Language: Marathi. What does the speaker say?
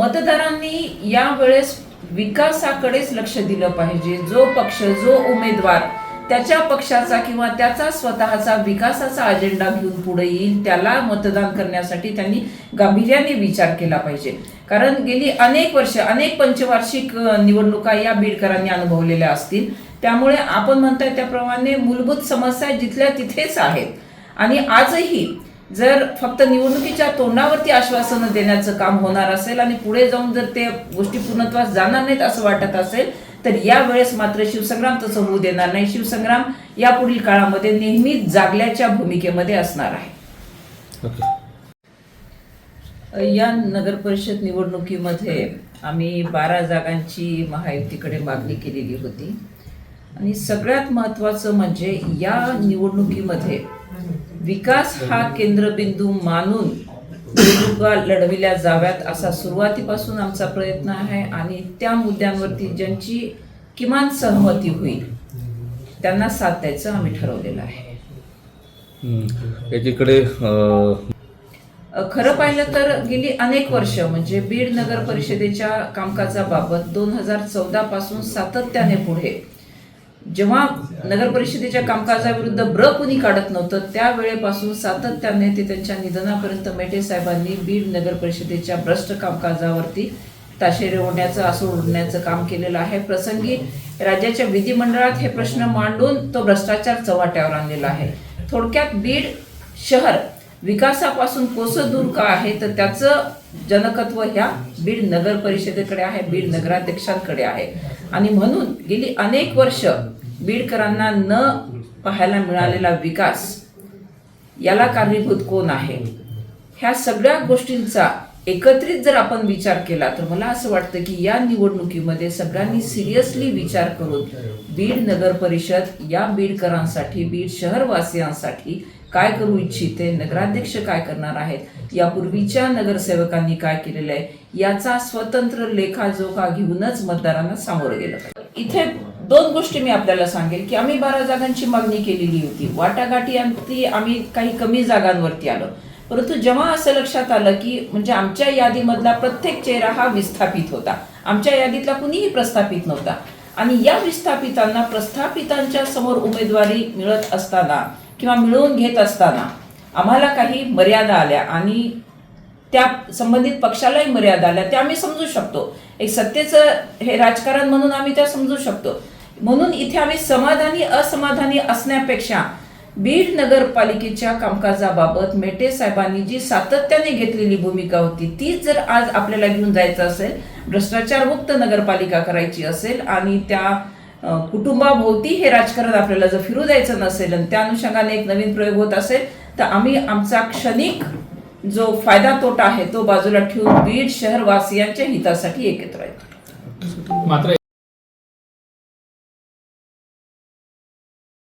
मतदारांनी यावेळेस विकासाकडेच लक्ष दिलं पाहिजे. जो पक्ष जो उमेदवार त्याच्या पक्षाचा किंवा त्याचा स्वतःचा विकासाचा अजेंडा घेऊन पुढे येईल त्याला मतदान करण्यासाठी त्यांनी गांभीर्याने विचार केला पाहिजे. कारण गेली अनेक वर्ष अनेक पंचवार्षिक निवडणुका या बीडकरांनी अनुभवलेल्या असतील. त्यामुळे आपण म्हणताय त्याप्रमाणे मूलभूत समस्या जिथल्या तिथेच आहेत. आणि आजही जर फक्त निवडणुकीच्या तोंडावरती आश्वासनं देण्याचं काम होणार असेल आणि पुढे जाऊन जर ते गोष्टी पूर्णत्वास जाणार नाहीत असं वाटत असेल तर यावेळेस मात्र शिवसंग्राम तसं होऊ देणार नाही. शिवसंग्राम यापुढील काळामध्ये नेहमीच जागल्याच्या भूमिकेमध्ये असणार आहे. ओके. या नगर परिषद निवडणुकीमध्ये आम्ही बारा जागांची महायुतीकडे मागणी केलेली होती. आणि सगळ्यात महत्त्वाचं म्हणजे या निवडणुकीमध्ये विकास हा केंद्रबिंदू मानून निवडणुका लढविल्या जाव्यात असा सुरुवातीपासून आमचा प्रयत्न आहे आणि त्या मुद्द्यांवरती ज्यांची किमान सहमती होईल त्यांना साथ द्यायचं आम्ही ठरवलेलं आहे. एकीकडे खरं पाहिलं तर गेली अनेक वर्ष म्हणजे बीड नगर परिषदेच्या कामकाजाबाबत दोन हजार चौदा पासून सातत्याने पुढे जेव्हा नगर परिषदेच्या कामकाजाविरुद्ध ब्र कुणी काढत नव्हतं त्यावेळेपासून सातत्याने ते त्यांच्या निधनापर्यंत मेटे साहेबांनी बीड नगर परिषदेच्या भ्रष्ट कामकाजावरती ताशेरे ओढण्याचं असं ओढण्याचं काम केलेलं आहे. प्रसंगी राज्याच्या विधिमंडळात हे प्रश्न मांडून तो भ्रष्टाचार चव्हाट्यावर आणलेला आहे. थोडक्यात बीड शहर विकासापासून कोसं दूर का आहे तर त्याचं जनकत्व ह्या बीड नगर परिषदेकडे आहे बीड नगराध्यक्षांकडे आहे. आणि म्हणून गेली अनेक वर्ष बीडकरांना न पाहायला मिळालेला विकास याला कारणीभूत कोण आहे? ह्या सगळ्या गोष्टींचा एकत्रित जर आपण विचार केला तर मला असं वाटतं की या निवडणुकीमध्ये सगळ्यांनी सिरियसली विचार करून बीड नगर परिषद या बीडकरांसाठी बीड शहरवासियांसाठी काय करू इच्छिते नगराध्यक्ष काय करणार आहेत यापूर्वीच्या नगरसेवकांनी काय केलेलं आहे याचा स्वतंत्र लेखाजोखा घेऊनच मतदारांना सामोरं गेलं पाहिजे. इथे दोन गोष्टी मी आपल्याला सांगेल की आम्ही बारा जागांची मागणी केलेली होती. वाटाघाटी अंती आम्ही काही कमी जागांवरती आलो. परंतु जेव्हा असं लक्षात आलं की म्हणजे आमच्या यादीमधला प्रत्येक चेहरा हा विस्थापित होता. आमच्या यादीतला कुणीही प्रस्थापित नव्हता. आणि या विस्थापितांना प्रस्थापितांच्या समोर उमेदवारी मिळत असताना किंवा मिळवून घेत असताना आम्हाला काही मर्यादा आल्या आणि त्या संबंधित पक्षालाही मर्यादा आल्या त्या आम्ही समजू शकतो. एक सत्तेचं हे राजकारण म्हणून आम्ही त्या समजू शकतो. म्हणून इथे आम्ही समाधानी असमाधानी असण्यापेक्षा बीड नगरपालिकेच्या कामकाजाबाबत मेटे साहेबांनी जी सातत्याने घेतलेली भूमिका होती तीच जर आज आपल्याला घेऊन जायचं असेल भ्रष्टाचारमुक्त नगरपालिका करायची असेल आणि त्या कुटुंबाभोवती हे राजकारण आपल्याला जर फिरू द्यायचं नसेल आणि त्या अनुषंगाने एक नवीन प्रयोग होत असेल तर आम्ही आमचा क्षणिक जो फायदा तोटा आहे तो बाजूला ठेवून बीड शहरवासियांच्या हितासाठी एकत्र येतो. मात्र